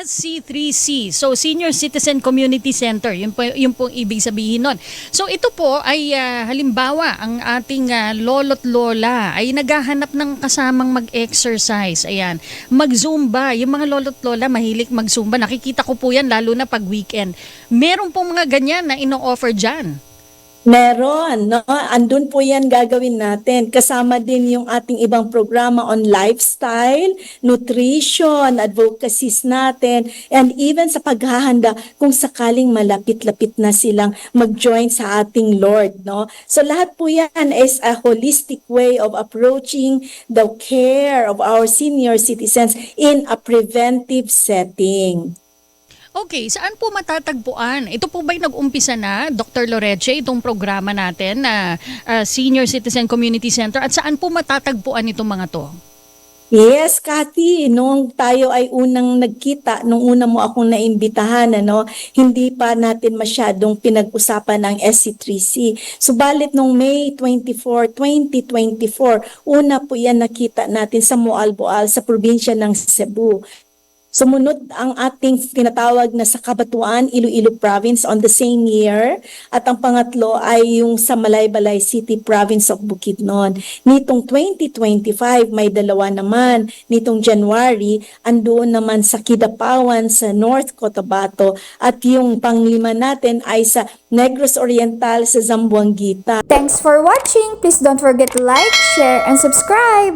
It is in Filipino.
SC3C. So, Senior Citizen Community Center. Yun po, yun po ibig sabihin nun. So, ito po ay ah, halimbawa, ang ating ah, lolo't lola ay naghahanap ng kasamang mag-exercise. Ayan. Mag-zumba. Yung mga lolo't lola mahilig mag-zumba. Nakikita ko po yan lalo na pag weekend. Meron pong mga ganyan na ino-offer dyan. Meron, no? Andun po yan gagawin natin. Kasama din yung ating ibang programa on lifestyle, nutrition, advocacies natin, and even sa paghahanda kung sakaling malapit-lapit na silang mag-join sa ating Lord, no? So lahat po yan is a holistic way of approaching the care of our senior citizens in a preventive setting. Okay, saan po matatagpuan? Ito po ba'y nag-umpisa na, Dr. Loreche, itong programa natin na ah, Senior Citizen Community Center? At saan po matatagpuan itong mga to? Yes, Kathy, nung tayo ay unang nagkita, nung una mo akong naimbitahan, ano, hindi pa natin masyadong pinag-usapan ang SC3C. Subalit nung May 24, 2024, una po yan nakita natin sa Moalboal sa probinsya ng Cebu. Sumunod ang ating tinatawag na sa Kabatuan, Iloilo Province on the same year. At ang pangatlo ay yung sa Malaybalay City Province of Bukidnon. Nitong 2025, may dalawa naman. Nitong January, andoon naman sa Kidapawan sa North Cotabato. At yung panglima natin ay sa Negros Oriental sa Zamboanguita. Thanks for watching! Please don't forget to like, share, and subscribe!